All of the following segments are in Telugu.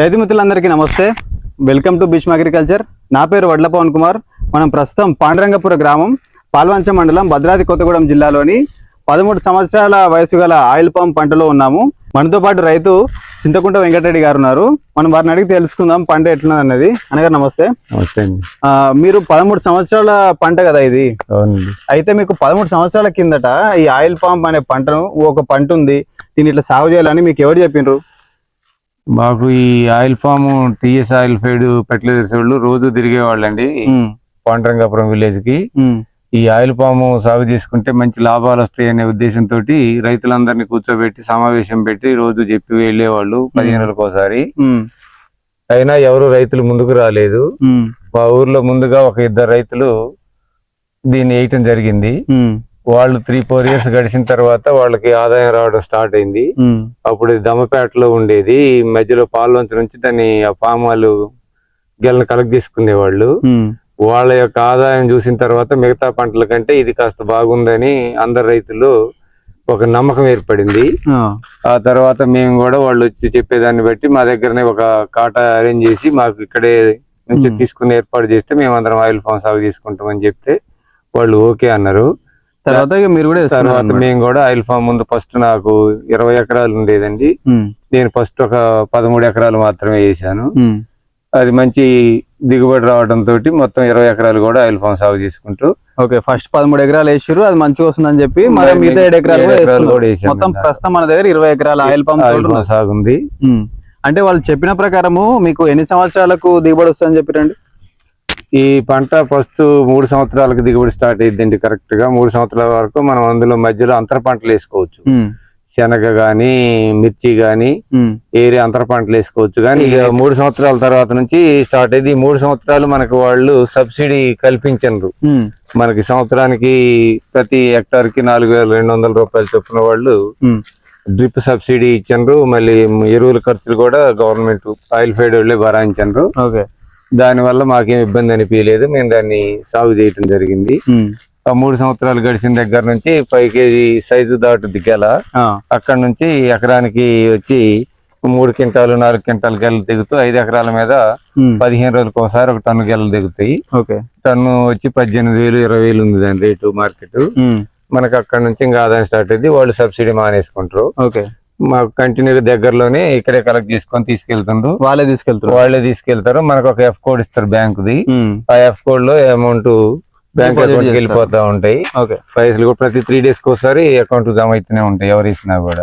రైతు మిత్రులందరికీ నమస్తే. వెల్కమ్ టు భీష్మ అగ్రికల్చర్ నా పేరు వడ్ల పవన్ కుమార్. మనం ప్రస్తుతం పాండురంగపుర గ్రామం పాల్వంచ మండలం భద్రాద్రి కొత్తగూడెం జిల్లాలోని పదమూడు సంవత్సరాల వయసు గల ఆయిల్ పంప్ పంటలో ఉన్నాము. మనతో పాటు రైతు చింతకుంట వెంకటరెడ్డి గారు ఉన్నారు. మనం వారిని అడిగి తెలుసుకుందాం పంట ఎట్లున్నది అన్నది అనగారు నమస్తే నమస్తే మీరు పదమూడు సంవత్సరాల పంట కదా ఇది? అయితే మీకు పదమూడు సంవత్సరాల కిందట ఈ ఆయిల్ పంప్ అనే పంటను ఒక పంట ఉంది. దీన్ని ఇట్లా సాగు చేయాలని మీకు ఎవరు చెప్పిండ్రు మాకు ఈ oil palm TS oil fed fertilisers వాళ్ళు రోజు తిరిగే వాళ్ళండి పాండరంగాపురం విలేజ్కి ఈ ఆయిల్ ఫామ్ సాగు చేసుకుంటే మంచి లాభాలు వస్తాయి అనే ఉద్దేశంతో రైతులందరినీ కూర్చోబెట్టి సమావేశం పెట్టి రోజు చెప్పి వెళ్ళేవాళ్ళు పదిహేను ఒకసారి అయినా ఎవరు రైతులు ముందుకు రాలేదు. మా ఊర్లో ముందుగా ఒక ఇద్దరు రైతులు దీన్ని వేయటం జరిగింది. వాళ్ళు త్రీ ఫోర్ ఇయర్స్ గడిచిన తర్వాత వాళ్ళకి ఆదాయం రావడం స్టార్ట్ అయింది. అప్పుడు దమ్మపేటలో ఉండేది. మధ్యలో పాల్వంచ నుంచి దాన్ని ఆ పామాలు గెలను కలెక్ట్ చేసుకునేవాళ్ళు ఉమ్, వాళ్ళ యొక్క ఆదాయం చూసిన తర్వాత మిగతా పంటల కంటే ఇది కాస్త బాగుందని అందరు రైతులు ఒక నమ్మకం ఏర్పడింది. ఆ, తర్వాత మేము కూడా వాళ్ళు వచ్చి చెప్పేదాన్ని బట్టి మా దగ్గరనే ఒక కాట అరేంజ్ చేసి మాకు ఇక్కడే నుంచి. తీసుకుని ఏర్పాటు చేస్తే మేము అందరం ఆయిల్ ఫామ్ సాగు చేసుకుంటామని చెప్తే వాళ్ళు ఓకే అన్నారు. తర్వాత మీరు కూడా తర్వాత. మేము కూడా ఆయిల్ ఫామ్ ముందు ఫస్ట్ నాకు ఇరవై ఎకరాలు ఉండేదండి. నేను ఫస్ట్ ఒక పదమూడు ఎకరాలు మాత్రమే వేసాను అది మంచి దిగుబడి రావడం తోటి మొత్తం ఇరవై ఎకరాలు కూడా ఆయిల్ ఫామ్ సాగు చేసుకుంటూ. ఓకే ఫస్ట్ పదమూడు ఎకరాలు వేసారు అది మంచిగా వస్తుందని చెప్పి మరి మిగతా ఏడు ఎకరాలు కూడా మొత్తం. ప్రస్తుతం మన దగ్గర ఇరవై ఎకరాల ఆయిల్ పంప్ ఫామ్ సాగు ఉంది అంటే వాళ్ళు చెప్పిన ప్రకారము మీకు ఎన్ని సంవత్సరాలకు దిగుబడి వస్తుందని చెప్పారండి? ఈ పంట ఫస్ట్ మూడు సంవత్సరాలకు దిగుబడి స్టార్ట్ అయ్యిందండి కరెక్ట్గా. మూడు సంవత్సరాల వరకు మనం అందులో మధ్యలో అంతర పంటలు వేసుకోవచ్చు. శనగ గాని మిర్చి గాని ఏరే అంతర పంటలు వేసుకోవచ్చు. కానీ ఇక మూడు సంవత్సరాల తర్వాత నుంచి స్టార్ట్ అయింది మూడు సంవత్సరాలు మనకు వాళ్ళు సబ్సిడీ కల్పించరు మనకి సంవత్సరానికి ప్రతి హెక్టార్కి నాలుగు వేల రెండు వందల రూపాయలు చొప్పున వాళ్ళు డ్రిప్ సబ్సిడీ ఇచ్చిండ్రు. మళ్ళీ ఎరువుల ఖర్చులు కూడా గవర్నమెంట్ ఆయిల్ ఫైడ్ వాళ్ళే భరాయించండ్రు. ఓకే దాని వల్ల మాకేం ఇబ్బంది అనిపించలేదు. మేము దాన్ని సాగు చేయటం జరిగింది. ఆ మూడు సంవత్సరాలు గడిచిన దగ్గర నుంచి ఫైవ్ కేజీ సైజు దాటు దిగాల. అక్కడ నుంచి ఎకరానికి వచ్చి మూడు క్వింటాలు నాలుగు క్వింటాలు గెలలు దిగుతూ ఐదు ఎకరాల మీద పదిహేను రోజులకు ఒకసారి ఒక టన్ను గెలలు దిగుతాయి. ఓకే. టన్ను వచ్చి పద్దెనిమిది వేలు ఇరవై వేలు ఉంది దాని రేటు మార్కెట్. మనకు అక్కడ నుంచి ఇంకా ఆదాయం స్టార్ట్ అయింది వాళ్ళు సబ్సిడీ మానేసుకుంటారు. ఓకే. మాకు కంటిన్యూగా దగ్గరలోనే ఇక్కడే కలెక్ట్ చేసుకొని తీసుకెళ్తుండ్రు. వాళ్ళే తీసుకెళ్తారు. వాళ్ళే తీసుకెళ్తారు. మనకు ఒక ఎఫ్ కోడ్ ఇస్తారు బ్యాంకుది. ఆ ఎఫ్ కోడ్లో అమౌంట్ బ్యాంక్ అకౌంట్. వెళ్ళిపోతా ఉంటాయి. ఓకే. పైసలు కూడా ప్రతి త్రీ డేస్కి ఒకసారి అకౌంట్ జమ అయితేనే ఉంటాయి. ఎవరు ఇచ్చినా కూడా.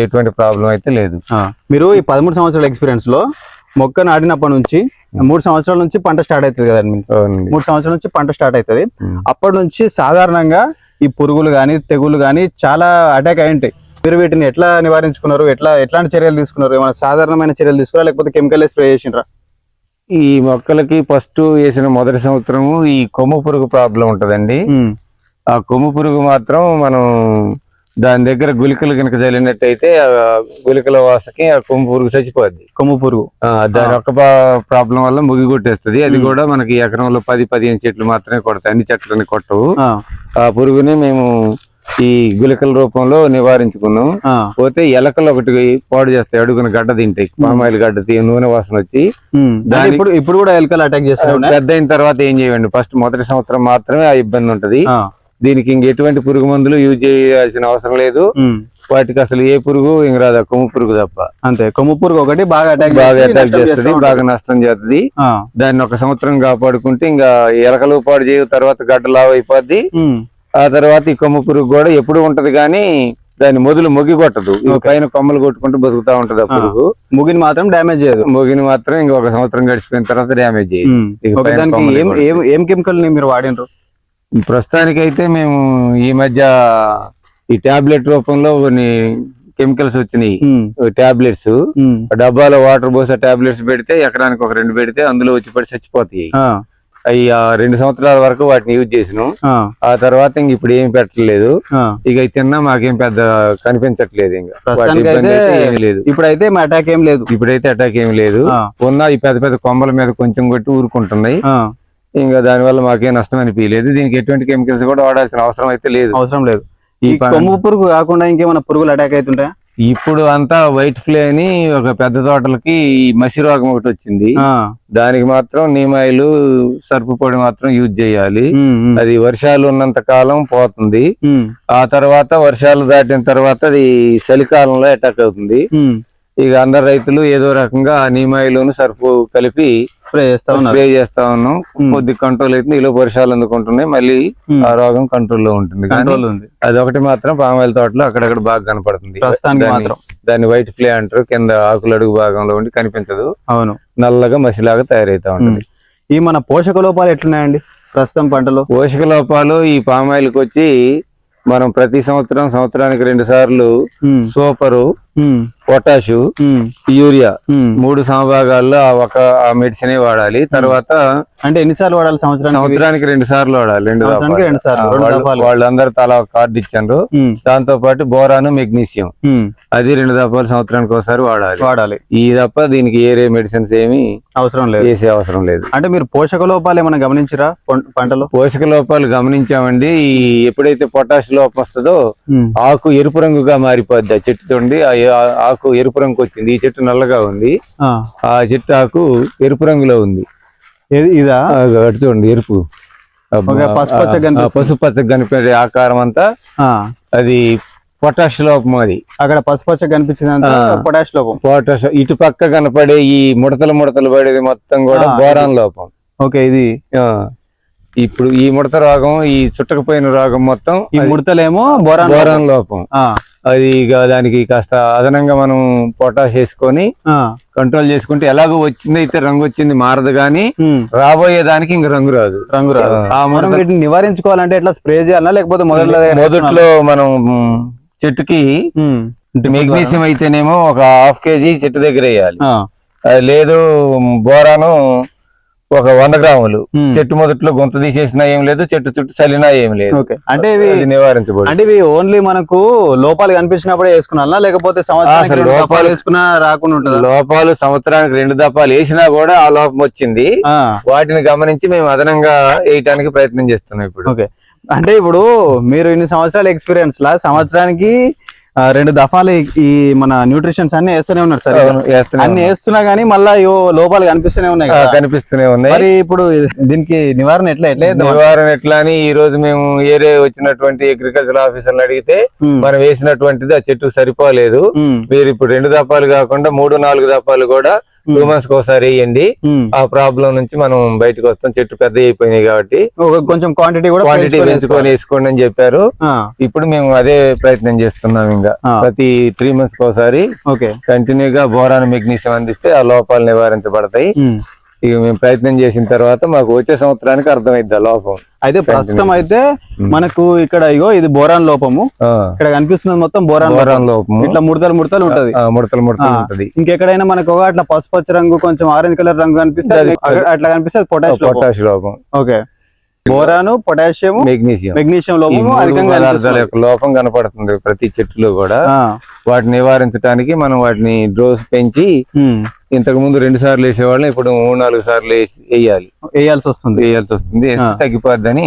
ఎటువంటి ప్రాబ్లం అయితే లేదు. మీరు ఈ పదమూడు సంవత్సరాల ఎక్స్పీరియన్స్లో మొక్క నాటినప్పటి నుంచి మూడు సంవత్సరాల నుంచి పంట స్టార్ట్ అవుతుంది కదండి. మూడు సంవత్సరాల నుంచి పంట స్టార్ట్ అవుతుంది. అప్పటి నుంచి సాధారణంగా ఈ పురుగులు కానీ తెగులు కానీ చాలా అటాక్ అయి ఉంటాయి. మీరు వీటిని ఎట్లా నివారించుకున్నారు? ఎట్లా ఎట్లాంటి చర్యలు తీసుకున్నారు? ఏమైనా సాధారణమైన చర్యలు తీసుకున్నారా లేకపోతే కెమికల్ స్ప్రే చేసిండ్రా? ఈ మొక్కలకి ఫస్ట్ వేసిన మొదటి సంవత్సరము ఈ కొమ్ము పురుగు ప్రాబ్లం ఉంటదండి. ఆ కొమ్ము పురుగు మాత్రం మనం దాని దగ్గర గుళికలు కనుక చల్లినట్టయితే ఆ గుళికల వాసకి ఆ కొమ్ము పురుగు చచ్చిపోద్ది. కొమ్ము పురుగు. దాని ఒక్క ప్రాబ్లం వల్ల ముగి కొట్టేస్తుంది. అది కూడా మనకి ఎకరంలో పది పదిహేను చెట్లు మాత్రమే కొడతాయి. అన్ని చెట్లని కొట్టవు. ఆ పురుగుని మేము ఈ గుళికల రూపంలో నివారించుకున్నాం. పోతే ఎలకలు ఒకటి పాడు చేస్తాయి అడుగున గడ్డ తింటాయి పామాయిల్ గడ్డ తీ- నూనె వాసన వచ్చి దాని- ఇప్పుడు ఇప్పుడు కూడా ఎలకలు అటాక్ చేస్తున్నాయి పెద్ద అయిన తర్వాత ఏం చేయండి ఫస్ట్ మొదటి సంవత్సరం మాత్రమే ఆ ఇబ్బంది ఉంటది. దీనికి ఇంక ఎటువంటి పురుగు మందులు యూజ్ చేయాల్సిన అవసరం లేదు. వాటికి అసలు ఏ పురుగు ఇంక రాదు. కొమ్ము పురుగు తప్ప. అంతే. కొమ్ము పురుగు ఒకటి బాగా అటాక్ బాగా అటాక్ చేస్తుంది బాగా నష్టం చేస్తుంది దాన్ని ఒక సంవత్సరం కాపాడుకుంటే ఇంకా ఎలకలు పాడు చేయు తర్వాత గడ్డ లావు అయిపోద్ది. ఆ తర్వాత ఈ కొమ్ము పురుగు కూడా ఎప్పుడు ఉంటది కానీ దాని మొదలు మొగి కొట్టదు. పైన కొమ్మలు కొట్టుకుంటూ బతుకుతా ఉంటది ఆ ఆ. పురుగు ముగిని మాత్రం డ్యామేజ్ చేయదు. మొగిని మాత్రం ఇంక ఒక సంవత్సరం గడిచిపోయిన తర్వాత చేయదు. కొమ్మలు ఏం కెమికల్ మీరు వాడినరు? ప్రస్తుతానికైతే మేము ఈ మధ్య ఈ టాబ్లెట్ రూపంలో కొన్ని కెమికల్స్ వచ్చినాయి. టాబ్లెట్స్. డబ్బాలో వాటర్ పోసే టాబ్లెట్స్ పెడితే ఎకరానికి ఒక రెండు పెడితే అందులో వచ్చి పడి చచ్చిపోతాయి. అవి రెండు సంవత్సరాల వరకు వాటిని యూజ్ చేసినాం. ఆ. తర్వాత ఇంక ఇప్పుడు ఏం పెట్టలేదు. ఇక తిన్నా మాకేం పెద్ద కనిపించట్లేదు ఇంకా. లేదు. ఇప్పుడైతే అటాక్ ఏం లేదు. ఇప్పుడైతే అటాక్ ఏమి లేదు. ఉన్న ఈ పెద్ద పెద్ద కొమ్మల మీద కొంచెం కొట్టి ఊరుకుంటున్నాయి. ఇంకా దానివల్ల మాకేం నష్టం అనిపించలేదు. దీనికి ఎటువంటి కెమికల్స్ కూడా వాడాల్సిన అవసరం అయితే లేదు. అవసరం లేదు. ఈ కొమ్ము పురుగు కాకుండా ఇంకేమైనా పురుగులు అటాక్ అవుతుంటాయా? ఇప్పుడు అంతా వైట్ ఫ్లే అని ఒక పెద్ద తోటలకి ఈ మసి రోగం ఒకటి వచ్చింది. దానికి మాత్రం నీమాయిలు సర్పు పొడి మాత్రం యూజ్ చేయాలి. అది వర్షాలు ఉన్నంత కాలం పోతుంది. ఆ తర్వాత వర్షాలు దాటిన తర్వాత అది చలికాలంలో అటాక్ అవుతుంది. ఇక అందరు రైతులు ఏదో రకంగా నీమాయిలోను సర్పు కలిపి స్ప్రే చేస్తా స్ప్రే చేస్తా ఉన్నాం. ఉమ్. కొద్ది కంట్రోల్ అయితే ఈలో వర్షాలు అందుకుంటున్నాయి. మళ్ళీ ఉమ్. ఆ రోగం కంట్రోల్లో ఉంటుంది కంట్రోల్ ఉంది. అదొకటి మాత్రం పామాయిల తోటలో అక్కడక్కడ బాగా కనపడుతుంది. దాన్ని- వైట్ ఫ్లే అంటారు. కింద ఆకుల అడుగు భాగంలో ఉండి కనిపించదు. అవును. నల్లగా మసిలాగా తయారైతా ఉంటుంది. ఈ మన పోషక లోపాలు ఎట్లున్నాయండి ప్రస్తుతం పంటలో? పోషక లోపాలు ఈ పామాయిల్కి వచ్చి మనం ప్రతి సంవత్సరం సంవత్సరానికి రెండు సార్లు సూపరు పొటాషు యూరియా. మూడు సమభాగాల్లో ఆ ఒక ఆ మెడిసిన్ వాడాలి. తర్వాత అంటే ఎన్నిసార్లు వాడాలి? సంవత్సరానికి సంవత్సరానికి రెండు సార్లు వాడాలి. రెండు సార్లు. వాళ్ళందరూ తలా కార్డు ఇచ్చారు. దాంతో పాటు బోరాను మెగ్నీషియం. అది రెండు దఫాలు సంవత్సరానికి ఒకసారి వాడాలి. వాడాలి. ఈ తప్ప దీనికి ఏరే మెడిసిన్స్ ఏమి అవసరం లేదు. వేసే అవసరం లేదు. అంటే మీరు పోషక లోపాలు ఏమైనా గమనించిరా పంటలో? పోషక లోపాలు గమనించామండి. ఈ ఎప్పుడైతే పొటాష్ లోపం వస్తుందో ఆకు ఎరుపు రంగుగా మారిపోద్ది. ఆ చెట్టు చూడండి ఆ ఆ- ఆకు ఎరుపు రంగు వచ్చింది. ఈ చెట్టు నల్లగా ఉంది. ఆ, చెట్టు ఆకు ఎరుపు రంగులో ఉంది. ఇదా? అటు చూడండి ఎరుపు. కనిపిస్తుంది. పసుపచ్చగా కనిపించే ఆకారం అంతా అది పొటాష్ లోపం అది. అక్కడ పసుపచ్చ కనిపించిందంత ఆ. పొటాష్ లోపం. పొటాష్ ఇటు పక్క కనపడే ఈ ముడతలు ముడతలు పడేది మొత్తం కూడా బోరాన్ లోపం. ఓకే ఇది. ఇప్పుడు ఈ ముడత రోగం ఈ చుట్టకపోయిన రోగం మొత్తం ఈ ముడతలేమో బోరాన్ బోరాన్ లోపం. అది ఇక దానికి కాస్త అదనంగా మనం పొటాష్ వేసుకొని కంట్రోల్ చేసుకుంటే ఎలాగో వచ్చింది అయితే రంగు వచ్చింది మారదు కానీ రాబోయే దానికి ఇంక రంగు రాదు. రంగు రాదు. ఆ మనం వీటిని నివారించుకోవాలంటే ఎట్లా స్ప్రే చేయాలా లేకపోతే మొదట్లో మొదట్లో మనం చెట్టుకి మెగ్నీషియం అయితేనేమో ఒక హాఫ్ కేజీ చెట్టు దగ్గర వేయాలి. లేదు బోరాను ఒక వంద గ్రాములు. చెట్టు మొదట్లో గుంత తీసేసినా ఏం లేదు చెట్టు చుట్టూ చల్లినా ఏం లేదు. అంటే ఇవి నివారించబడి. అంటే ఇవి ఓన్లీ మనకు లోపాలు కనిపించినప్పుడే వేసుకున్నా లేకపోతే రెండు లోపాలు- వేసుకున్నా రాకుండా ఉంటుందా? లోపాలు సంవత్సరానికి రెండు దఫాలు వేసినా కూడా ఆ లోపం వచ్చింది. వాటిని గమనించి మేము అదనంగా వేయటానికి ప్రయత్నం చేస్తున్నాం ఇప్పుడు. ఓకే. అంటే ఇప్పుడు మీరు ఇన్ని సంవత్సరాల ఎక్స్పీరియన్స్ లా సంవత్సరానికి రెండు దఫాలు ఈ- మన న్యూట్రిషన్స్ అన్ని వేస్తూనే ఉన్నారు సరే. అన్ని వేస్తున్నా గానీ మళ్ళా లోపాలు కనిపిస్తూనే ఉన్నాయి. కనిపిస్తూనే ఉన్నాయి. మరి ఇప్పుడు దీనికి నివారణ ఎట్లా ఎట్లా? నివారణ ఎట్లా అని ఈ రోజు మేము ఏరే వచ్చినటువంటి అగ్రికల్చర్ ఆఫీసర్లు అడిగితే మనం వేసినటువంటిది ఆ చెట్టు సరిపోలేదు. మీరు ఇప్పుడు రెండు దపాలు కాకుండా మూడు నాలుగు దపాలు కూడా టూ మంత్స్ ఒకసారి వేయండి. ఆ ప్రాబ్లం నుంచి మనం బయటకు వస్తాం. చెట్టు పెద్ద అయిపోయినాయి కాబట్టి కొంచెం క్వాంటిటీ కూడా క్వాంటిటీ పెంచుకొని వేసుకోండి అని చెప్పారు. ఇప్పుడు మేము అదే ప్రయత్నం చేస్తున్నాం ఆ. ప్రతి త్రీ మంత్స్ ఒకసారి ఓకే. కంటిన్యూగా బోరాన్ మెగ్నీషియం అందిస్తే ఆ లోపాలు నివారించబడతాయి. ఇక మేము ప్రయత్నం చేసిన తర్వాత మాకు వచ్చే సంవత్సరానికి అర్థమైద్ది ఆ లోపం. అయితే ప్రస్తుతం అయితే మనకు ఇక్కడ ఇగో ఇది బోరాన్ లోపము. ఇక్కడ కనిపిస్తున్నది మొత్తం బోరాన్ లోపం. బోరాన్ లోపము. ఇట్లా ముడతలు ముడతలు ఉంటది. ముడతలు ముడతలు. ఉంటది. ఇంకెక్కడైనా మనకు అట్లా పసుపచ్చ రంగు కొంచెం ఆరెంజ్ కలర్ రంగు కనిపిస్తే అట్లా కనిపిస్తే పొటాష్ లోపం. పొటాష్ లోపం. ఓకే. బోరాను potassium magnesium. మెగ్నీషియం కనిపిస్తుంది. యొక్క లోపం కనపడుతుంది ప్రతి చెట్టులో కూడా. వాటిని నివారించడానికి మనం వాటిని డోస్ పెంచి ఇంతకు ముందు రెండు సార్లు వేసేవాళ్ళం ఇప్పుడు మూడు నాలుగు సార్లు వేసి- వేయాలి. వేయాల్సి వస్తుంది. వేయాల్సి వస్తుంది. తగ్గిపోద్దని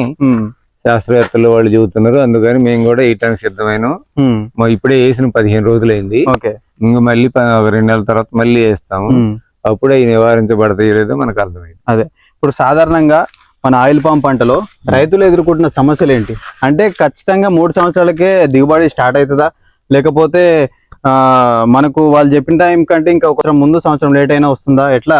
శాస్త్రవేత్తలు వాళ్ళు చెబుతున్నారు. అందుకని మేము కూడా వేయటానికి సిద్ధమైన ఉమ్, ఇప్పుడే వేసిన పదిహేను రోజులైంది. ఇంకా మళ్ళీ రెండు నెలల తర్వాత మళ్ళీ వేస్తాము. అప్పుడే నివారించబడతాయి లేదో మనకు అర్థమైంది. అదే. ఇప్పుడు సాధారణంగా మన ఆయిల్ పామ్ పంటలో రైతులు ఎదుర్కొంటున్న సమస్యలు ఏంటి? అంటే ఖచ్చితంగా మూడు సంవత్సరాలకే దిగుబడి స్టార్ట్ అవుతుందా? లేకపోతే ఆ మనకు వాళ్ళు చెప్పిన టైం కంటే ఇంకా ఒక ముందు సంవత్సరం లేట్ అయినా వస్తుందా? ఎట్లా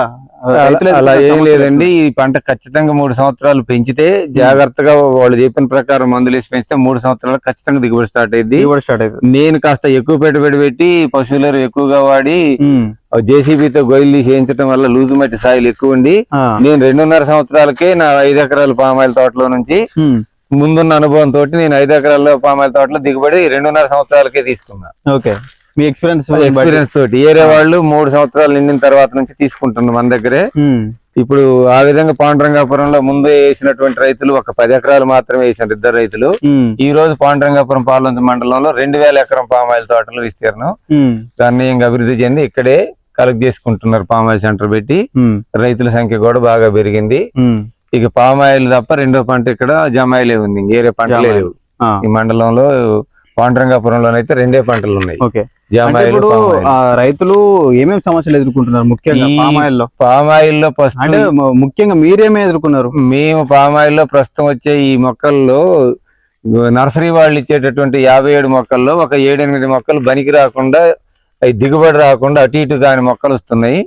అలా ఏం లేదండి. ఈ పంట ఖచ్చితంగా మూడు సంవత్సరాలు పెంచితే జాగ్రత్తగా వాళ్ళు చెప్పిన ప్రకారం మందులు వేసి పెంచితే మూడు సంవత్సరాలు ఖచ్చితంగా దిగుబడి స్టార్ట్ అయింది దిగుబడి స్టార్ట్ అవుతుంది నేను కాస్త ఎక్కువ పెట్టుబడి పెట్టి పశువుల ఎక్కువగా వాడి జేసీబీతో గొయ్యలు తీసి వేయించడం వల్ల లూజు మట్టి సాయిల్ ఎక్కువ ఉండి నేను రెండున్నర సంవత్సరాలకే నా ఐదు ఎకరాల పామాయిల తోటలో నుంచి ముందున్న అనుభవం తోటి నేను ఐదు ఎకరాల పామాయిల తోటలో దిగుబడి రెండున్నర సంవత్సరాలకే తీసుకున్నా. ఓకే. మీ ఎక్స్పీరియన్స్ ఎక్స్పీరియన్స్ తోటి ఏరే వాళ్ళు మూడు సంవత్సరాలు నిండిన తర్వాత నుంచి తీసుకుంటున్నారు మన దగ్గరే. ఇప్పుడు ఆ విధంగా పాండురంగాపురంలో ముందు వేసినటువంటి రైతులు ఒక పది ఎకరాలు మాత్రమే వేసారు ఇద్దరు రైతులు. ఈ రోజు పాండురంగాపురం పార్లమెంట్ మండలంలో రెండు వేల ఎకరం పామాయిల్ తోటలు విస్తీర్ణం. గణనీయంగా అభివృద్ధి చెంది ఇక్కడే కలెక్ట్ చేసుకుంటున్నారు పామాయిల్ సెంటర్ పెట్టి. రైతుల సంఖ్య కూడా బాగా పెరిగింది. ఇక పామాయిల్ తప్ప రెండో పంట ఇక్కడ జమాయిలే ఉంది. ఇంకేరే పంటలే. లేవు. ఈ మండలంలో పాండురంగాపురంలోనైతే రెండే పంటలు ఉన్నాయి. ఇప్పుడు రైతులు ఏమేమి సమస్యలు ఎదుర్కొంటున్నారు ముఖ్యంగా ఈ- పామ్ ఆయిల్లో లో అంటే ముఖ్యంగా మీరేమే ఎదుర్కొన్నారు? మేము పామ్ ఆయిల్లో ప్రస్తుతం వచ్చే ఈ మొక్కల్లో నర్సరీ వాళ్ళు ఇచ్చేటటువంటి యాభై ఏడు మొక్కల్లో ఒక ఏడెనిమిది మొక్కలు బనికి రాకుండా అవి దిగుబడి రాకుండా అటు ఇటు కాని మొక్కలు వస్తున్నాయి.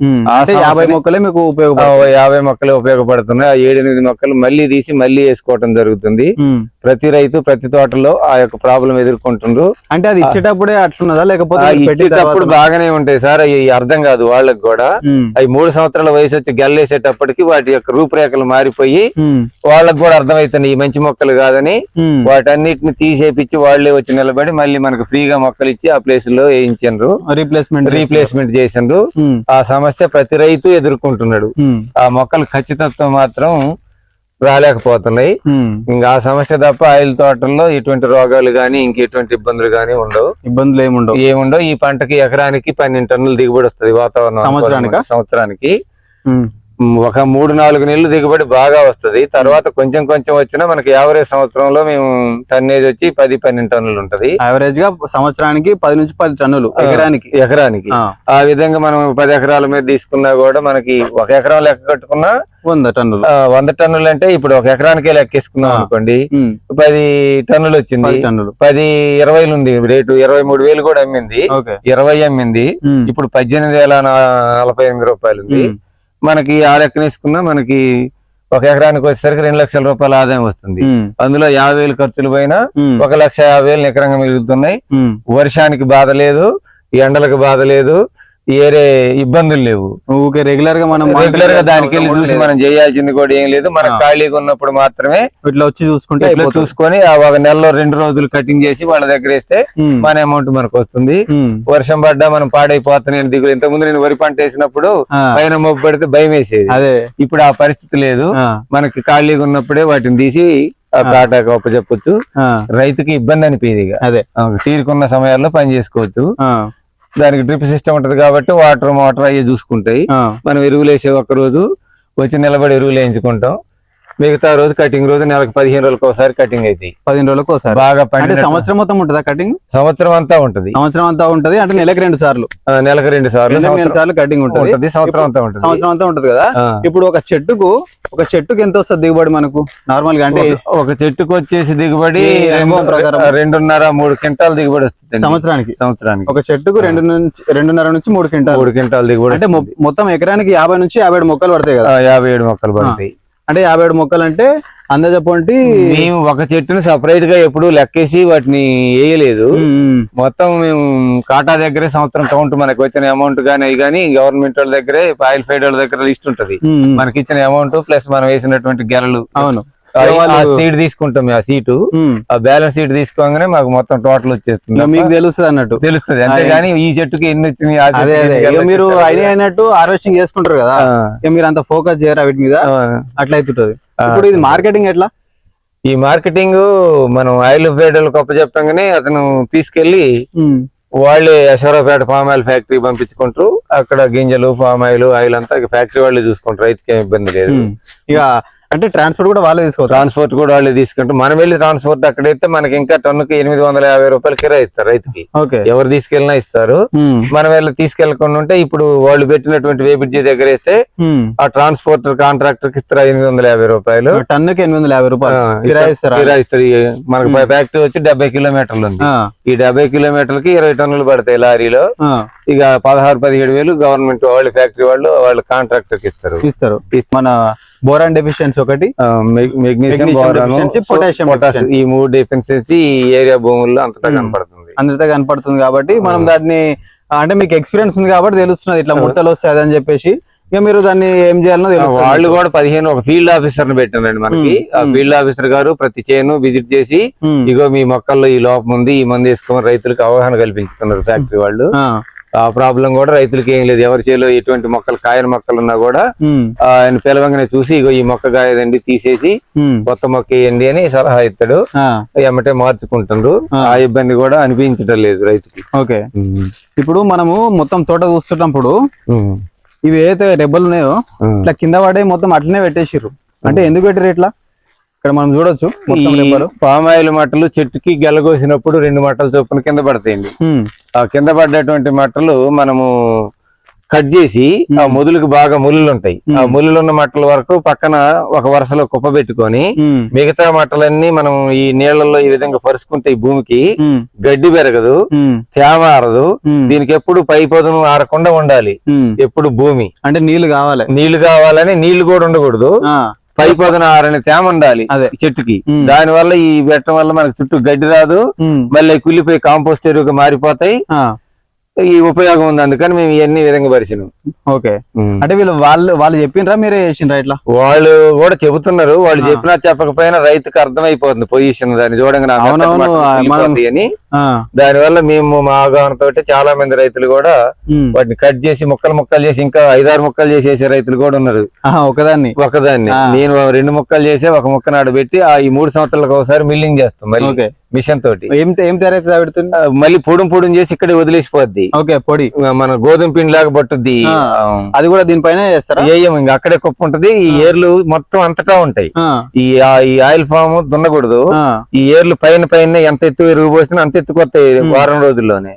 యాభై మొక్కలే మీకు ఉపయోగపడతాయి యాభై మొక్కలు ఉపయోగపడుతున్నాయి. ఆ ఏడెనిమిది మొక్కలు మళ్ళీ తీసి మళ్ళీ వేసుకోవటం జరుగుతుంది. ప్రతి రైతు ప్రతి తోటలో ఆ యొక్క ప్రాబ్లం ఎదుర్కొంటుండ్రు. అంటే అది ఇచ్చేటప్పుడే అట్లున్నదా? లేకపోతే ఇచ్చేటప్పుడు బాగానే ఉంటాయి సార్. అవి అర్థం కాదు వాళ్ళకి కూడా. అవి మూడు సంవత్సరాల వయసు వచ్చి గల్లేసేటప్పటికి వాటి యొక్క రూపురేఖలు మారిపోయి. వాళ్ళకి కూడా అర్థమవుతుంది ఈ మంచి మొక్కలు కాదని. వాటన్నిటిని తీసేపిచ్చి వాళ్ళే వచ్చి నిలబడి మళ్ళీ మనకు ఫ్రీగా మొక్కలు ఇచ్చి ఆ ప్లేస్లో వేయించారు రీప్లేస్మెంట్ రీప్లేస్మెంట్ చేసిండ్రు. ఆ సమస్య ప్రతి రైతు ఎదుర్కొంటున్నాడు. ఆ మొక్కలు ఖచ్చితత్వం మాత్రం రాలేకపోతున్నాయి. ఇంకా ఆ సమస్య తప్ప ఆయిల్ తోటల్లో ఎటువంటి రోగాలు గాని ఇంకెటువంటి ఇబ్బందులు గాని ఉండవు. ఇబ్బందులు ఏముండవు ఏముండవు. ఈ పంటకి ఎకరానికి పన్నెండు టన్నులు దిగుబడి వస్తుంది వాతావరణం సంవత్సరానికా? సంవత్సరానికి. ఒక మూడు నాలుగు నెలలు దిగుబడి బాగా వస్తది. తర్వాత కొంచెం కొంచెం వచ్చినా మనకి యావరేజ్ సంవత్సరంలో మేము టన్నేజ్ వచ్చి పది పన్నెండు టన్నులు ఉంటది. యావరేజ్గా సంవత్సరానికి పది నుంచి పది టన్నులు ఎకరానికి. ఎకరానికి. ఆ, విధంగా మనం పది ఎకరాల మీద తీసుకున్నా కూడా మనకి ఒక ఎకరం లెక్క కట్టుకున్నా వంద టన్నులు. వంద టన్నులు అంటే ఇప్పుడు ఒక ఎకరానికే లెక్కేసుకున్నాం. అనుకోండి. పది టన్నులు వచ్చింది. పది టన్నులు. పది ఇరవైలు ఉంది. రేటు ఇరవై మూడు వేలు కూడా అమ్మింది. ఇరవై అమ్మింది. ఇప్పుడు పద్దెనిమిది వేల నలభై ఎనిమిది రూపాయలు ఉంది. మనకి ఆ లెక్కన వేసుకున్నా మనకి ఒక ఎకరానికి వచ్చేసరికి రెండు లక్షల రూపాయల ఆదాయం వస్తుంది. అందులో యాభై వేలు ఖర్చులు పోయినా ఉమ్. ఒక లక్ష యాభై వేలు నికరంగా మిగులుతున్నాయి. వర్షానికి బాధ లేదు ఎండలకు బాధ లేదు ఏరే ఇబ్బందులు లేవు. ఊకే రెగ్యులర్గా మనం రెగ్యులర్గా దానికి వెళ్ళి చూసి. మనం చేయాల్సింది కూడా ఏం లేదు. మనకు ఆ. ఖాళీగా ఉన్నప్పుడు మాత్రమే ఇట్లా వచ్చి చూసుకుంటే ఇట్లా. చూసుకొని ఒక నెలలో రెండు రోజులు కటింగ్ చేసి వాళ్ళ దగ్గర వేస్తే. మన అమౌంట్ మనకు వస్తుంది. వర్షం పడ్డా మనం పాడైపోతున్నాయి దిగులు. ఇంతకుముందు నేను వరి పంట వేసినప్పుడు పైన మబ్బు పడితే భయం వేసేది. అదే. ఇప్పుడు ఆ పరిస్థితి లేదు. మనకి ఖాళీగా ఉన్నప్పుడే వాటిని తీసి అప్పచెప్పొచ్చు ఆ, రైతుకి ఇబ్బంది అనిపించేది అదే. తీరుకున్న సమయాల్లో పని చేసుకోవచ్చు. దానికి డ్రిప్ సిస్టమ్ ఉంటది కాబట్టి వాటర్ మోటార్ అయ్యి చూసుకుంటాయి. మనం ఎరువులు వేసే రోజు వచ్చి నిలబడి ఎరువులు వేయించుకుంటాం. మిగతా రోజు కటింగ్ రోజు నెలకు పదిహేను రోజులకు ఒకసారి కటింగ్ అవుతాయి పదిహేను రోజులకు ఒకసారి. బాగా అంటే పండిన సంవత్సరం మొత్తం ఉంటుందా కటింగ్? సంవత్సరం అంతా ఉంటది. సంవత్సరం అంతా ఉంటది అంటే నెలకి రెండు సార్లు. నెలకు రెండు సార్లు రెండు సార్లు కటింగ్ ఉంటది. సంవత్సరం అంతా ఉంటది. సంవత్సరం అంతా ఉంటది కదా. ఇప్పుడు ఒక చెట్టుకు ఒక చెట్టుకు ఎంత వస్తుంది దిగుబడి మనకు? నార్మల్గా అంటే ఒక- చెట్టుకు వచ్చేసి దిగుబడి. రెండున్నర మూడు క్వింటాల్ దిగుబడి వస్తుంది సంవత్సరానికి? సంవత్సరానికి. ఒక చెట్టుకు రెండు నుంచి రెండున్నర నుంచి మూడు క్వింటాల్. మూడు క్వింటాల్ దిగుబడి అంటే. మొత్తం ఎకరానికి యాభై నుంచి యాభై ఏడు మొక్కలు పడతాయి కదా? యాభై ఏడు మొక్కలు పడతాయి. అంటే యాభై ఏడు మొక్కలు అంటే అందజప్పంటి మేము ఒక చెట్టుని సపరేట్గా ఎప్పుడు లెక్కేసి వాటిని వేయలేదు. మొత్తం మేము కాటా దగ్గరే సంవత్సరం కౌంట్ మనకి వచ్చిన అమౌంట్ గానీ అవి కానీ గవర్నమెంట్ వాళ్ళ దగ్గరే ఆయిల్ ఫైడ్ వాళ్ళ దగ్గర లిస్ట్ ఉంటది. మనకి ఇచ్చిన అమౌంట్ ప్లస్ మనం వేసినటువంటి గెలలు. అవును. సీట్ తీసుకుంటాం ఆ సీటు. ఆ బ్యాలెన్స్ సీట్ తీసుకోగానే మాకు మొత్తం టోటల్ వచ్చేస్తుంది. మీకు తెలుస్తుంది అన్నట్టు. తెలుస్తుంది. అంతేగాని ఈ చెట్టుకి ఎన్ని వచ్చినాయి మీరు. అయినా అయినట్టు హార్వెస్టింగ్ చేసుకుంటారు కదా. మీరు అంత ఫోకస్ చేయరా వీటి మీద? ఆ. అట్లా అవుతుంటది ఆ. ఇప్పుడు ఇది మార్కెటింగ్ ఎట్లా? ఈ మార్కెటింగ్ మనం ఆయిల్ ఫేడర్లు గొప్ప చెప్పంగానే అతను తీసుకెళ్ళి వాళ్ళే యశ్వరాపేట పామ్ ఆయిల్ ఫ్యాక్టరీ పంపించుకుంటారు. అక్కడ గింజలు పామ్ ఆయిల్ ఆయిల్ అంతా ఫ్యాక్టరీ వాళ్ళే చూసుకుంటారు. రైతుకి ఏం ఇబ్బంది లేదు. ఇక అంటే ట్రాన్స్పోర్ట్ కూడా వాళ్ళే తీసుకోవచ్చు ట్రాన్స్పోర్ట్ కూడా వాళ్ళే తీసుకుంటారు. మనం వెళ్ళి ట్రాన్స్పోర్ట్ అక్కడైతే మనకి ఇంకా టన్నుకి ఎనిమిది వందల యాభై రూపాయలు కిరా ఇస్తారు రైతుకి. ఎవరు తీసుకెళ్ళినా ఇస్తారు. మనం వెళ్ళి తీసుకెళ్ళకుండా ఉంటే ఇప్పుడు వాళ్ళు పెట్టినటువంటి వేబిడ్జీ దగ్గర వేస్తే ఆ ట్రాన్స్పోర్టర్ కాంట్రాక్టర్కి ఇస్తారు ఎనిమిది వందల యాభై రూపాయలు. టన్నుకి ఎనిమిది వందల యాభై రూపాయలు. ఆ, కిరాయి ఇస్తారా? మనకి ఫ్యాక్టరీ వచ్చి డెబ్బై కిలోమీటర్లు ఉంది. ఈ డెబ్బై కిలోమీటర్లకి ఇరవై టన్నులు పడతాయి లారీలో. ఇక పదహారు పదిహేడు వేలు గవర్నమెంట్ వాళ్ళు ఫ్యాక్టరీ వాళ్ళు వాళ్ళ కాంట్రాక్టర్కి ఇస్తారు ఇస్తారు. మన బోరాన్ డెఫిషియన్సీ ఒకటి మెగ్నీషియం పొటాషియం పొటాష్ deficiency. ఈ మూడు డెఫిషియన్సీ ఈ ఏరియా భూముల్లో అంతటా Hmm. కనపడుతుంది అందరితో కనపడుతుంది కాబట్టి మనం ఆ. దాన్ని అంటే మీకు ఎక్స్పీరియన్స్ ఉంది కాబట్టి తెలుస్తున్నది ఇట్లా ఆ. ముడతలు వస్తాయి అని చెప్పేసి ఇక మీరు దాన్ని ఏం చేయాలనో ఆ, తెలుస్తుంది వాళ్ళు కూడా పదిహేను ఒక ఫీల్డ్ ఆఫీసర్ని పెట్టారండి మనకి Hmm. ఆ Hmm. ఫీల్డ్ ఆఫీసర్ గారు ప్రతి చేను విజిట్ చేసి. ఇగో మీ మొక్కల్లో ఈ లోపం ఉంది ఈ మంది వేసుకోమని రైతులకు అవగాహన కల్పించుతున్నారు ఫ్యాక్టరీ వాళ్ళు ఆ, ప్రాబ్లం కూడా రైతులకి ఏం లేదు. ఎవరి చేలో ఎటువంటి మొక్కలు కాయని మొక్కలు ఉన్నా కూడా ఆయన పిలవంగానే చూసి ఇగో ఈ మొక్క కాయదండి తీసేసి కొత్త మొక్క వేయండి అని సలహా ఇస్తాడు. ఎమ్మటే మార్చుకుంటుండ్రు. ఆ. ఇబ్బంది కూడా అనిపించడం లేదు రైతుకి ఓకే. ఇప్పుడు మనము మొత్తం తోట చూస్తున్నప్పుడు. ఇవి ఏదైతే రెబ్బలు ఉన్నాయో. ఇట్లా కింద పడే మొత్తం అట్లనే పెట్టేసిర్రు. అంటే ఎందుకు పెట్టారు ఇట్లా? ఇక్కడ మనం చూడొచ్చు పామాయిల్ మట్టలు చెట్టుకి గెలగోసినప్పుడు రెండు మట్టలు చొప్పున కింద పడతాయండి. కింద పడ్డటువంటి మట్టలు మనము కట్ చేసి ఆ మొదలుకి బాగా ముళ్ళు ఉంటాయి ఆ ముళ్ళు ఉన్న మట్టల వరకు పక్కన ఒక వరుసలో కుప్ప పెట్టుకొని మిగతా మట్టలన్నీ మనం ఈ నీళ్ళలో ఈ విధంగా పరుచుకుంటే ఈ భూమికి గడ్డి పెరగదు తేమ ఆరదు దీనికి ఎప్పుడు పై పొదను ఆరకుండా ఉండాలి. ఎప్పుడు భూమి. అంటే నీళ్ళు కావాలి. నీళ్ళు కావాలని నీళ్ళు కూడా ఉండకూడదు. ఆ, పై పొదన ఆరని తేమ ఉండాలి అదే. చెట్టుకి. దాని వల్ల ఈ పెట్టడం వల్ల మనకు చుట్టూ గడ్డి రాదు. మళ్ళీ కుళ్ళిపోయి కాంపోస్ట్ ఎరువుగా మారిపోతాయి. ఈ ఉపయోగం ఉంది అందుకని మేము ఇవన్నీ విధంగా పరిచినాం. ఓకే. అంటే వీళ్ళు వాళ్ళు వాళ్ళు చెప్పిండ్రా మీరే చేసిండ్రా ఇట్లా? వాళ్ళు కూడా చెబుతున్నారు. వాళ్ళు చెప్పినా చెప్పకపోయినా రైతుకు అర్థమైపోతుంది పొజిషన్ దాన్ని చూడంగా అని. దాని వల్ల మేము మా అవగాహనతో చాలా మంది రైతులు కూడా వాటిని కట్ చేసి ముక్కలు ముక్కలు చేసి ఇంకా ఐదారు ముక్కలు చేసేసే రైతులు కూడా ఉన్నారు. ఒకదాన్ని. ఒకదాన్ని. నేను రెండు ముక్కలు చేసి ఒక ముక్క నాడు పెట్టి ఆ ఈ మూడు సంవత్సరాలకు ఒకసారి మిల్లింగ్ చేస్తాం మళ్ళీ. మిషన్ తోటి. ఏం ఏం తయారైతే పెడుతుంది మళ్ళీ పొడుం పొడుం చేసి ఇక్కడే వదిలేసిపోద్ది. ఓకే పొడి. మన గోధుమ పిండి లాగా పట్టుద్ది అది కూడా దీనిపైన చేస్తారా వేయం ఇంకా అక్కడే కుప్ప ఉంటది. ఈ ఏర్లు మొత్తం అంతటా ఉంటాయి. ఈ ఆయిల్ ఫామ్ దున్నకూడదు. ఈ ఏర్లు పైన పైన ఎంత ఎత్తు ఎరుగు పోసినా అంత ఎత్తుకొస్తాయి వారం రోజుల్లోనే.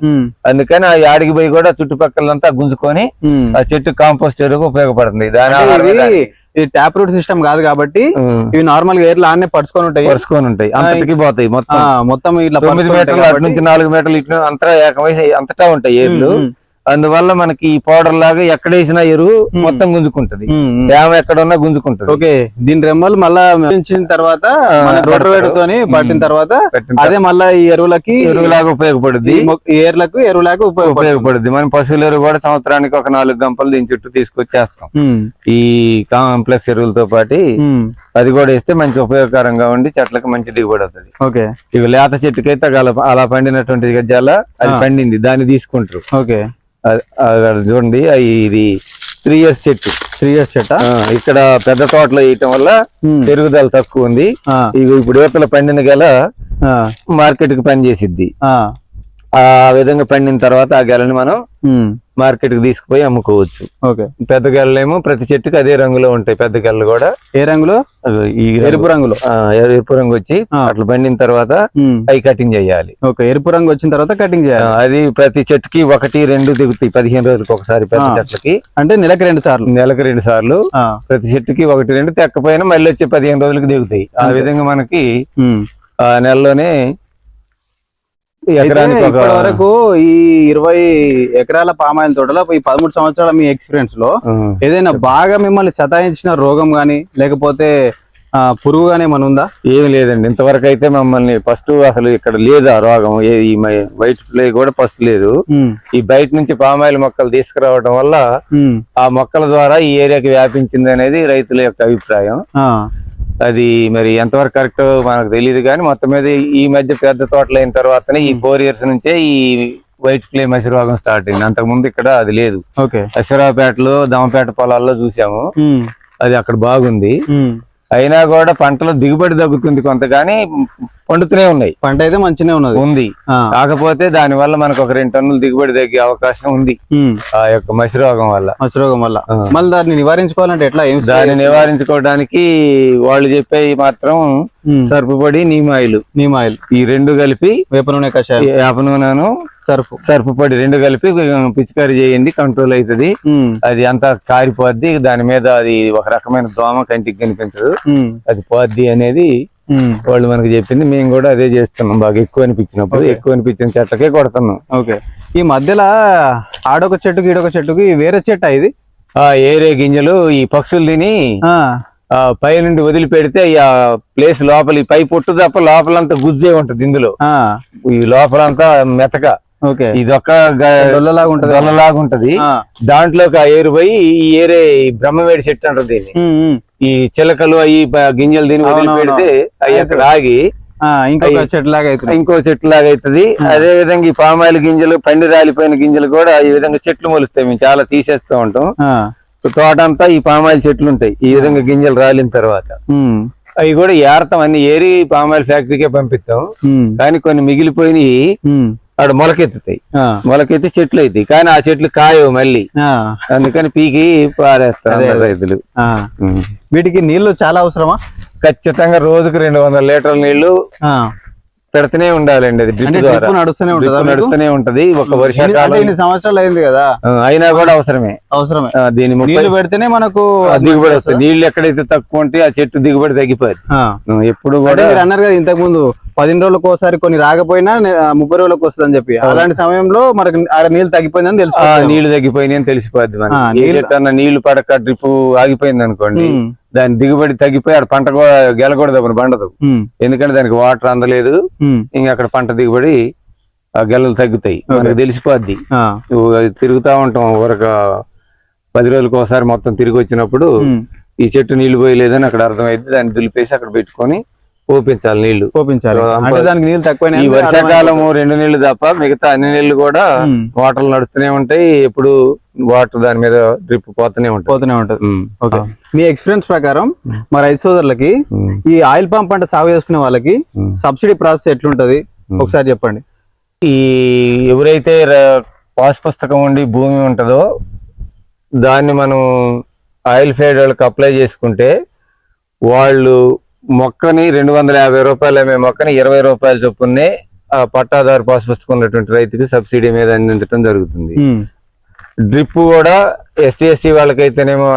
అందుకని ఆ యాడికి పోయి కూడా చుట్టుపక్కలంతా గుంజుకొని. ఆ చెట్టు కాంపోస్ట్ ఎరుగు ఉపయోగపడుతుంది. దాని. ఇది ట్యాప్ రూట్ సిస్టమ్ కాదు కాబట్టి. ఇవి నార్మల్గా ఎయిర్ ఆన్నే పడుచుకొని ఉంటాయి. పరుచుకొని ఉంటాయి. అంతటికి పోతాయి మొత్తం. మొత్తం ఇట్లా తొమ్మిది మీటర్లు అటు నుంచి నాలుగు మీటర్లు ఇటు అంతటా ఏకమేసి అంతటా ఉంటాయి ఏర్లు అందువల్ల మనకి ఈ పౌడర్ లాగా ఎక్కడేసిన ఎరువు మొత్తం గుంజుకుంటది. తేమ ఎక్కడ ఉన్నా గుంజుకుంటది. ఓకే దీని రెమ్మలు మళ్ళా తర్వాత తోని పట్టిన తర్వాత అదే మళ్ళా ఈ ఎరువులకి ఎరువులాగా ఉపయోగపడుద్ది. ఏర్లకు ఉపయోగపడుతుంది. ఉపయోగపడుద్ది. మన పశువుల ఎరువు కూడా సంవత్సరానికి ఒక నాలుగు గంపలు దీని చుట్టూ తీసుకొచ్చేస్తాం. ఈ కాంప్లెక్స్ ఎరువులతో పాటు అది కూడా ఇస్తే మంచి ఉపయోగకరంగా ఉండి చెట్లకు మంచి దిగుబడి అవుతుంది. ఓకే. ఇక లేత చెట్టుకైతే అలా పండినటువంటి గజ్జాల అది. పండింది. దాన్ని తీసుకుంటారు. ఓకే. చూడండి ఇది త్రీ ఇయర్స్ చెట్టు. త్రీ ఇయర్స్ చెట్ట? ఇక్కడ పెద్ద తోటలో వేయటం వల్ల పెరుగుదల తక్కువ ఉంది. ఇప్పుడు యువతల పండిన గల మార్కెట్కి పనిచేసిద్ది ఆ, ఆ విధంగా పండిన తర్వాత ఆ గెలని మనం మార్కెట్కి తీసుకుపోయి అమ్ముకోవచ్చు. ఓకే. పెద్ద గెలలేమో ప్రతి చెట్టుకి అదే రంగులో ఉంటాయి పెద్ద గెలలు కూడా. ఏ రంగులో? ఈ ఎరుపు రంగులో. ఎరుపు రంగు వచ్చి. అట్లా పండిన తర్వాత అవి కటింగ్ చేయాలి. ఓకే ఎరుపు రంగు వచ్చిన తర్వాత కటింగ్ చేయాలి. అది ప్రతి చెట్టుకి ఒకటి రెండు దిగుతాయి పదిహేను రోజులకు ఒకసారి పెద్ద. చెట్లకి. అంటే నెలకి రెండు సార్లు. నెలకు రెండు సార్లు ప్రతి చెట్టుకి ఒకటి రెండు తెక్కపోయినా మళ్ళీ వచ్చి పదిహేను రోజులకు దిగుతాయి. ఆ. విధంగా మనకి. ఆ నెలలోనే ఇప్పటి వరకు ఈ ఇరవై ఎకరాల పామాయిల తోటలో ఈ పదమూడు సంవత్సరాల మీ ఎక్స్పీరియన్స్లో ఏదైనా బాగా మిమ్మల్ని సతాయించిన రోగం గాని లేకపోతే పురుగు గానీ ఏమైనా ఉందా? ఏమి లేదండి. ఇంతవరకు అయితే మమ్మల్ని ఫస్ట్ అసలు ఇక్కడ లేదు రోగం. ఏ- ఈ వైట్ ఫ్లై కూడా ఫస్ట్ లేదు. ఈ బయట నుంచి పామాయిల్ మొక్కలు తీసుకురావడం వల్ల ఆ మొక్కల ద్వారా ఈ ఏరియాకి వ్యాపించింది అనేది రైతుల యొక్క అభిప్రాయం. అది మరి ఎంతవరకు కరెక్ట్ మనకు తెలియదు కానీ మొత్తం మీద ఈ మధ్య పెద్ద తోటలు అయిన తర్వాతనే ఈ ఫోర్ ఇయర్స్ నుంచే ఈ వైట్ ఫ్లేమ్ రోగం స్టార్ట్ అయింది. అంతకు ముందు ఇక్కడ అది లేదు. ఓకే. అశ్వరాపేటలో దమపేట పొలాల్లో చూసాము. అది అక్కడ బాగుంది. అయినా కూడా పంటలో దిగుబడి తగ్గుతుంది కొంత కానీ పండుతూనే ఉన్నాయి. పంట అయితే మంచినే ఉన్నది. ఉంది. కాకపోతే దాని వల్ల మనకు ఒక రెండు టన్నులు దిగుబడి తగ్గే అవకాశం ఉంది. ఆ యొక్క మసి రోగం వల్ల. మచ్చ రోగం వల్ల. మళ్ళీ దాన్ని నివారించుకోవాలంటే ఎట్లా? ఏం దాన్ని నివారించుకోవడానికి వాళ్ళు చెప్పే మాత్రం సర్పు పొడి నీమాయిలు. నీమ్ ఆయిల్ ఈ రెండు కలిపి వేప నూనె కషాయం. వేప నూనెను సర్ఫ్. సర్పు పొడి రెండు కలిపి పిచికారి చేయండి కంట్రోల్ అవుతుంది. అది అంతా కారిపోద్ది. దాని మీద అది ఒక రకమైన దోమ కంటికి కనిపించదు. అది పోద్ది అనేది. వాళ్ళు మనకు చెప్పింది మేము కూడా అదే చేస్తున్నాం. బాగా ఎక్కువ అనిపించినప్పుడు. ఎక్కువ అనిపించిన చెట్లకే కొడుతున్నాం. ఓకే ఈ మధ్యలో ఆడొక చెట్టుకి ఈడొక చెట్టుకి వేరే చెట్టు ఇది. ఆ ఏరే గింజలు ఈ పక్షులు తిని పై నుండి వదిలిపెడితే ఆ ప్లేస్ లోపల ఈ పై పొట్టు తప్ప లోపలంతా గుజ్జే ఉంటది ఇందులో. ఆ, ఈ లోపలంతా మెతక. ఓకే ఇదొక్క డొల్లలాగా ఉంటది. దొల్లలాగా ఉంటది. ఆ, దాంట్లోకి ఆ ఏరు పోయి ఈ ఏరే ఈ బ్రహ్మవేడి చెట్టు అంటారు దీన్ని. ఉమ్, ఉమ్. ఈ చిలకలు అవి గింజలు అవునవును. వదిలిపెడితే అవి అక్కడ ఆగి ఇంకొక చెట్టు లాగా అవుతుంది. ఇంకో చెట్టు లాగా అవుతుంది. అదే విధంగా ఈ పామాయిల్ గింజలు పండి రాలిపోయిన గింజలు కూడా ఈ విధంగా చెట్లు మొలుస్తాయి. మేము చాలా తీసేస్తూ ఉంటాం. తోట అంతా ఈ పామాయిల్ చెట్లు ఉంటాయి. ఈ విధంగా గింజలు రాలిన తర్వాత. అవి కూడా ఏరతాం అన్ని ఏరి పామాయిల్ ఫ్యాక్టరీకే పంపిస్తాం. కానీ కొన్ని మిగిలిపోయినవి ఉమ్, ఆడ మొలకెత్తుతాయి. మొలకెత్తి చెట్లు అవుతాయి కానీ ఆ చెట్లు కాయవు మళ్ళీ. అందుకని పీకి పారేస్తారు. రైతులు. వీటికి నీళ్ళు చాలా అవసరమా? ఖచ్చితంగా రోజుకు రెండు వందల లీటర్ల నీళ్ళు పెడుతూనే ఉండాలండి అది డ్రిప్ ద్వారా. నడుస్తూనే ఉంటుందా? నడుస్తూనే ఉంటది. ఒక వర్షాకాలం సంవత్సరాలు అయింది కదా? అయినా కూడా అవసరమే. అవసరమే. దీని నీళ్ళు పెడితేనే మనకు దిగుబడి వస్తుంది. నీళ్ళు ఎక్కడైతే తక్కువ ఉంటే ఆ చెట్టు దిగుబడి. ఆ, ఎప్పుడు కూడా మీరు అన్నారు కదా ఇంతకు ముందు పదిహేను రోజులకు ఒకసారి కొన్ని రాకపోయినా ముప్పై రోజులకు వస్తుంది అని చెప్పి అలాంటి సమయంలో మనకు ఆడ నీళ్ళు తగ్గిపోయిందని తెలుసు నీళ్ళు తగ్గిపోయినాయి అని తెలిసిపోద్ది నీళ్ళు- చెట్టు అన్న నీళ్ళు పడక డ్రిప్ ఆగిపోయింది అనుకోండి దాని దిగుబడి తగ్గిపోయి ఆడ పంట కూడా గెలకూడదు అప్పుడు పండదు. ఉమ్, ఎందుకంటే దానికి వాటర్ అందలేదు. ఇంకా అక్కడ పంట దిగుబడి ఆ గెలలు తగ్గుతాయి. మనకు తెలిసిపోద్ది. తిరుగుతా ఉంటాం ఒక పది రోజులకు ఒకసారి మొత్తం తిరిగి వచ్చినప్పుడు. ఈ చెట్టు నీళ్ళు పోయలేదని అక్కడ అర్థమైంది దాన్ని దులిపేసి అక్కడ పెట్టుకొని పోపించాలి నీళ్ళు. పోపించాలి అంటే దానికి నీళ్ళు తక్కువ ఈ వర్షాకాలము రెండు నీళ్ళు తప్ప మిగతా అన్ని నీళ్ళు కూడా. వాటర్ నడుస్తూనే ఉంటాయి. ఎప్పుడు వాటర్ దాని మీద డ్రిప్ పోతూనే ఉంటాయి. పోతూనే ఉంటది. ఓకే. మీ ఎక్స్పీరియన్స్ ప్రకారం మా రైతు సోదరులకి. ఈ ఆయిల్ పంప్ పంట సాగు చేసుకునే వాళ్ళకి. సబ్సిడీ ప్రాసెస్ ఎట్లుంటది? ఒకసారి చెప్పండి. ఈ ఎవరైతే పాస్ పుస్తకం ఉండి భూమి ఉంటుందో దాన్ని మనం ఆయిల్ ఫేడ్ వాళ్ళకి అప్లై చేసుకుంటే వాళ్ళు మొక్కని రెండు వందల యాభై రూపాయలు అమ్మే మొక్కని ఇరవై రూపాయల చొప్పునే ఆ పట్టాదారు పాస్ పుస్తకం ఉన్నటువంటి రైతుకి సబ్సిడీ మీద అందించడం జరుగుతుంది. డ్రిప్ కూడా ఎస్టీ ఎస్సీ వాళ్ళకైతేనేమో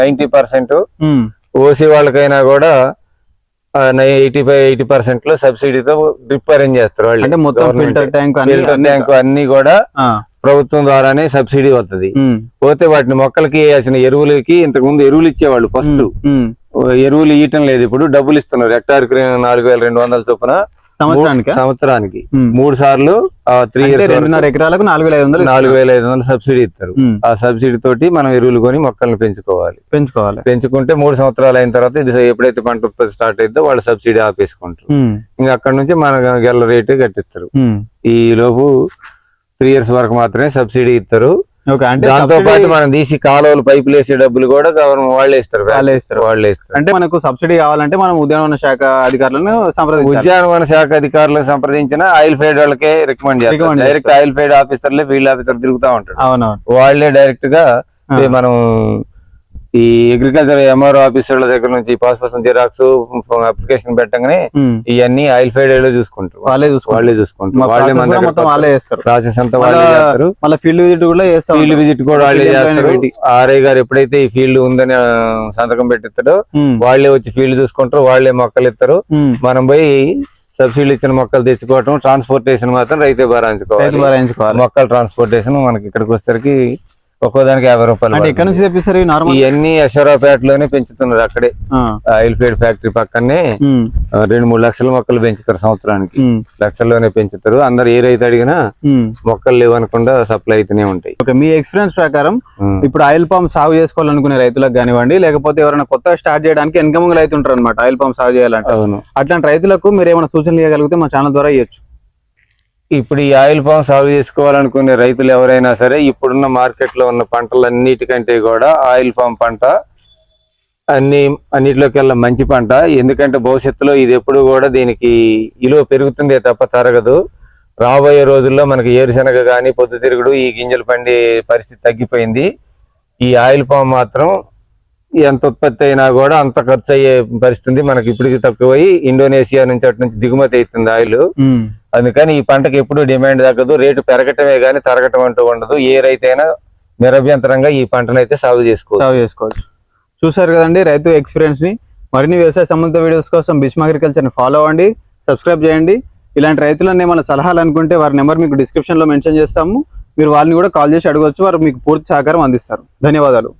నైంటీ పర్సెంట్. ఓసీ వాళ్ళకైనా కూడా ఎయిటీ ఫైవ్ ఎయిటీ పర్సెంట్లో సబ్సిడీతో డ్రిప్ అరేంజ్ చేస్తారు వాళ్ళు. అంటే మొత్తం. ఫిల్టర్ ట్యాంక్ ఫిల్టర్ ట్యాంక్ అన్ని కూడా ప్రభుత్వం ద్వారానే సబ్సిడీ వస్తుంది పోతే వాటిని మొక్కలకి వేయాల్సిన ఎరువులకి ఇంతకు ముందు ఎరువులు ఇచ్చేవాళ్ళు ఫస్ట్. ఎరువులు ఇయటం లేదు ఇప్పుడు. డబ్బులు ఇస్తున్నారు. హెక్టార్ నాలుగు వేల రెండు వందల చొప్పున సంవత్సరానికి? సంవత్సరానికి. మూడు సార్లు త్రీ ఇయర్స్ రెండున్నర ఎకరాలకు నాలుగు వేల ఐదు వందలు నాలుగు వేల ఐదు వందలు సబ్సిడీ ఇస్తారు. ఆ సబ్సిడీ తోటి మనం ఎరువులు కొని మొక్కల్ని పెంచుకోవాలి. పెంచుకోవాలి. పెంచుకుంటే మూడు సంవత్సరాలు అయిన తర్వాత ఇది ఎప్పుడైతే పంట ఉత్పత్తి స్టార్ట్ అయిద్దో వాళ్ళు సబ్సిడీ ఆపేసుకుంటారు. ఇంకా అక్కడ నుంచి మన గెల్ల రేటు కట్టిస్తారు. ఈ లోపు త్రీ ఇయర్స్ వరకు మాత్రమే సబ్సిడీ ఇస్తారు. దాంతో పాటు మనం తీసి కాలువలు పైపులు వేసే డబ్బులు కూడా గవర్నమెంట్ వాళ్ళే ఇస్తారు వాళ్ళే ఇస్తారు. వాళ్ళే ఇస్తారు. అంటే మనకు సబ్సిడీ కావాలంటే మనం ఉద్యానవన శాఖ అధికారులను సంప్రదించాలి. ఉద్యానవన శాఖ అధికారులకు సంప్రదించిన ఆయిల్ ఫైడ్ వాళ్ళకే రికమెండ్ చేస్తారు. డైరెక్ట్ ఆయిల్ ఫైడ్ ఆఫీసర్లే ఫీల్డ్ ఆఫీసర్ తిరుగుతా ఉంటాడు అవునవును. వాళ్ళే డైరెక్ట్గా మనం ఈ అగ్రికల్చర్ ఎంఆర్ఓ ఆఫీసర్ల దగ్గర నుంచి పాస్ పర్సన్ జిరాక్స్ అప్లికేషన్ పెట్టగానే. ఇవన్నీ ఆయిల్ ఫైడ్ చూసుకుంటారు. వాళ్ళే వాళ్ళే చూసుకుంటారు. వాళ్ళే మన కూడా మొత్తం వాళ్ళే చేస్తారు. ప్రాసెస్ అంతా వాళ్ళే మళ్ళా చేస్తారు. మళ్ళీ ఫీల్డ్ విజిట్ కూడా చేస్తాం ఫీల్డ్ విజిట్ కూడా వాళ్ళే చేస్తారు. ఆర్ఐ గారు ఎప్పుడైతే ఈ ఫీల్డ్ ఉందని సంతకం పెట్టిస్తాడో వాళ్ళే వచ్చి ఫీల్డ్ చూసుకుంటారు వాళ్ళే మొక్కలు ఇస్తారు. మనం పోయి సబ్సిడీ ఇచ్చిన మొక్కలు తెచ్చుకోవటం ట్రాన్స్పోర్టేషన్ మాత్రం రైతే భరాయించుకోవాలి. మొక్కల ట్రాన్స్పోర్టేషన్ మనకి ఇక్కడికి వచ్చేసరికి ఒక్కో దానికి యాభై రూపాయలు అంటే ఎక్కడ నుంచి తెప్పిస్తారు? ఇవన్నీ యశ్వరాపేటలోనే పెంచుతున్నారు అక్కడే. ఆయిల్ ఫీడ్ ఫ్యాక్టరీ పక్కనే రెండు మూడు లక్షల మొక్కలు పెంచుతారు సంవత్సరానికి. లక్షల్లోనే పెంచుతారు. అందరు ఏ రైతు అడిగినా మొక్కలు లేవనకుండా సప్లై అయితేనే ఉంటాయి. ఓకే మీ ఎక్స్పీరియన్స్ ప్రకారం. ఇప్పుడు ఆయిల్ పంప్ సాగు చేసుకోవాలనుకునే రైతులకు కానివ్వండి లేకపోతే ఎవరైనా కొత్తగా స్టార్ట్ చేయడానికి వెనకముంగలు అయితే ఉంటారు అనమాట ఆయిల్ పంప్ సాగు చేయాలంటే. అవును. అట్లాంటి రైతులకు మీరు ఏమైనా సూచనలు ఇవ్వగలిగితే మా ఛానల్ ద్వారా ఇవ్వచ్చు ఇప్పుడు ఈ ఆయిల్ పామ్ సాగు చేసుకోవాలనుకునే రైతులు ఎవరైనా సరే ఇప్పుడున్న మార్కెట్లో ఉన్న పంటలన్నిటికంటే కూడా ఆయిల్ పామ్ పంట అన్ని అన్నిటిలోకెల్లా మంచి పంట. ఎందుకంటే భవిష్యత్తులో ఇది ఎప్పుడు కూడా దీనికి ఇలువ పెరుగుతుందే తప్ప తరగదు. రాబోయే రోజుల్లో మనకి ఏరుశనగ కానీ పొద్దుతిరుగుడు ఈ గింజలు పండే పరిస్థితి తగ్గిపోయింది. ఈ ఆయిల్ పామ్ మాత్రం ఎంత ఉత్పత్తి అయినా కూడా అంత ఖర్చు అయ్యే పరిస్థితి ఉంది. మనకి ఇప్పటికి తక్కువై ఇండోనేషియా నుంచి అటు నుంచి దిగుమతి అవుతుంది ఆయిల్. అందుకని ఈ పంటకు ఎప్పుడు డిమాండ్ తగ్గదు. రేటు పెరగటమే కానీ తరగటం అంటూ ఉండదు. ఏ రైతైనా నిరభ్యంతరంగా ఈ పంటను అయితే సాగు చేసుకోవచ్చు. సాగు చేసుకోవచ్చు. చూసారు కదండి రైతు ఎక్స్పీరియన్స్ని. మరిన్ని వ్యవసాయ సంబంధిత వీడియోస్ కోసం బిస్మ్ అగ్రికల్చర్ని ఫాలో అవ్వండి సబ్స్క్రైబ్ చేయండి. ఇలాంటి రైతులను ఏమైనా సలహాలు అనుకుంటే వారి నెంబర్ మీకు డిస్క్రిప్షన్లో మెన్షన్ చేస్తాము. మీరు వాళ్ళని కూడా కాల్ చేసి అడగవచ్చు. వారు మీకు పూర్తి సహకారం అందిస్తారు. ధన్యవాదాలు.